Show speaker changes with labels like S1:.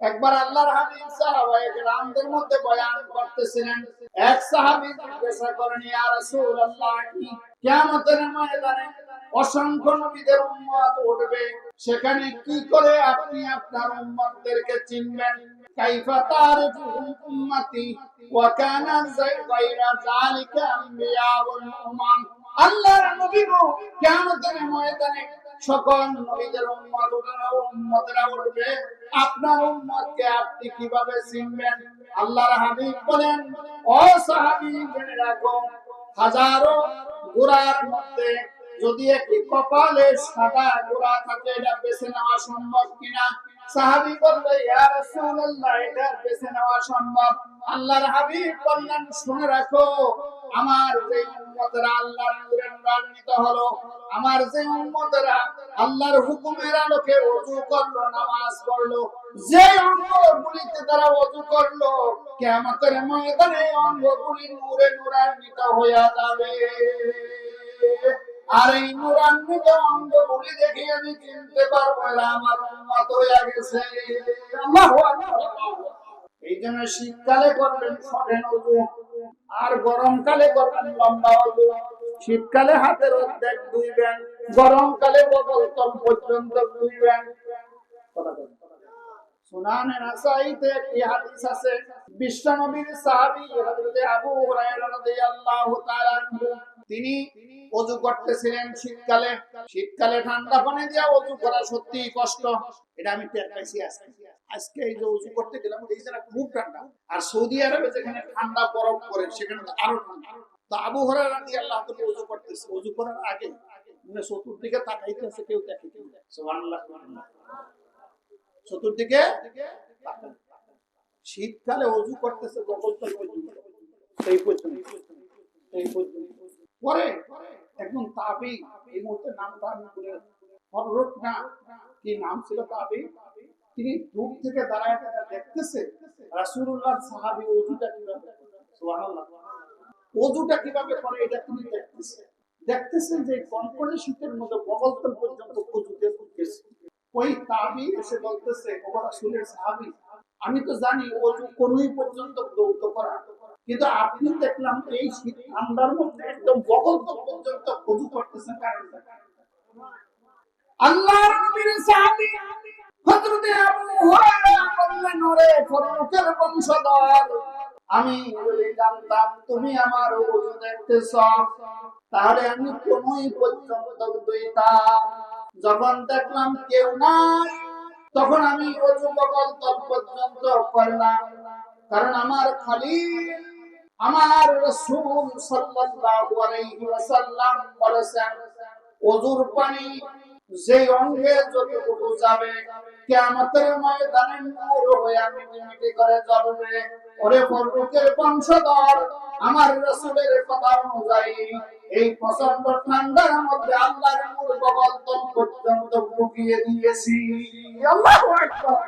S1: একবার আল্লাহর হাবিব সাহাবায়ে মধ্যে বয়ান করতেছিলেন। এক সাহাবী জিজ্ঞাসা করেন ইয়া রাসূলুল্লাহ, কি কিয়ামতের ময়দানে অসংখ্য নবীদের উম্মত উঠবে? সেখানে কি করে আপনি আপনার উম্মতদেরকে চিনবেন? কাইফা উম্মতি ওয়া কানা গায়রা যালিকা আম্বিয়াউল উমাম আল্লাহর নবী কিয়ামতের ময়দানে সকল নবীদের উম্মত উম্মতেরা উঠবে আপনার উম্মতকে আপনি কীভাবে চিনবেন? আল্লাহর হাবিব বলেন, ও সাহাবী, জেনে রাখো, হাজারো গোড়ার মধ্যে যদি একটি কপালে সাদা গোড়া থাকে, এটা বেছে নেওয়া সম্ভব কিনা? আল্লাহর আমার যে উম্মতরা আল্লাহর হুকুমের আলোকে ওযু করল, নামাজ পড়ল যে অঙ্গগুলিতে তারা ওযু করল, কিয়ামতের ময়দানে অঙ্গগুলি নূরে নূরান্বিত হয়ে যাবে। আর এই নূরান্বিত অঙ্গগুলি দেখে আমি চিনতে পারব আমার উম্মত হয়ে গেছে। এই জন্য শীতকালে করবেন ওযু আর গরমকালে করবেন লম্বা ওযু শীতকালে হাতের অর্ধেক ধুইবেন, গরমকালে বগল তল পর্যন্ত রাদিয়াল্লাহু তাআলা তিনি ওযু করতেছিলেন শীতকালে। শীতকালে ঠান্ডা পানি দিয়ে ওযু করা সত্যি কষ্ট। এটা আমি টের পাইছি আজকে। আজকে এই যে ওযু করতে গেলাম, এই জায়গা খুব ঠান্ডা। আর সৌদি আরবে যেখানে ঠান্ডা বরফ পড়ে সেখানে আরও ঠান্ডা। তো আবু হুরায়রা রাদিয়াল্লাহু তাআলা ওযু করতেছে। ওযু করার আগে মানে চতুর্দিকে তাকাইতেছে কেউ দেখে। কেউ চতুর্দিকে। শীতকালে অজু করতেছে পর্যন্ত এই পর্যন্ত এই পর্যন্ত। পরে একদম তাবি এই মুহূর্তে নামটা আমি বলে হররত না কি নাম ছিল তাবি তিনি দূর থেকে দাঁড়ায় দেখতেছে। কীভাবে করে? এটা তিনি দেখতেছে। যে কনকনে শীতের মধ্যে পর্যন্ত করতেছে। ওই তাবি এসে বলতেছে আমি তো জানি অজু কোনই পর্যন্ত দৌড় করা কিন্তু আপনি দেখলাম এই শীত ঠান্ডার মধ্যে একদম বগলতল পর্যন্ত করতেছেন কারণ নবীর সাহাবী হযরত আবু হুরায়রা বললেন, ওরে ফরুকের বংশধর, আমি জানতাম তুমি আমার ওজু দেখতেছ। তাহলে আমি কোনই পর্যন্ত যখন দেখলাম কেউ নাই, তখন আমি বগল তল পর্যন্ত করলাম। কারণ আমার খালি আমার রাসূল সাল্লাল্লাহু আলাইহি ওয়াসাল্লাম বলেছেন অজুর পানি যে অঙ্গে যতটুকু যাবে, কিয়ামতের ময়দানে নূর হয়ে মিটিমিটি করে জ্বলবে। ওরে ফরুকের বংশধর, আমার রাসূলের কথা অনুযায়ী এই প্রচণ্ড ঠান্ডার মধ্যে আল্লাহর নূর তল পর্যন্ত ঢুকিয়ে দিয়েছি। আল্লাহু আকবার।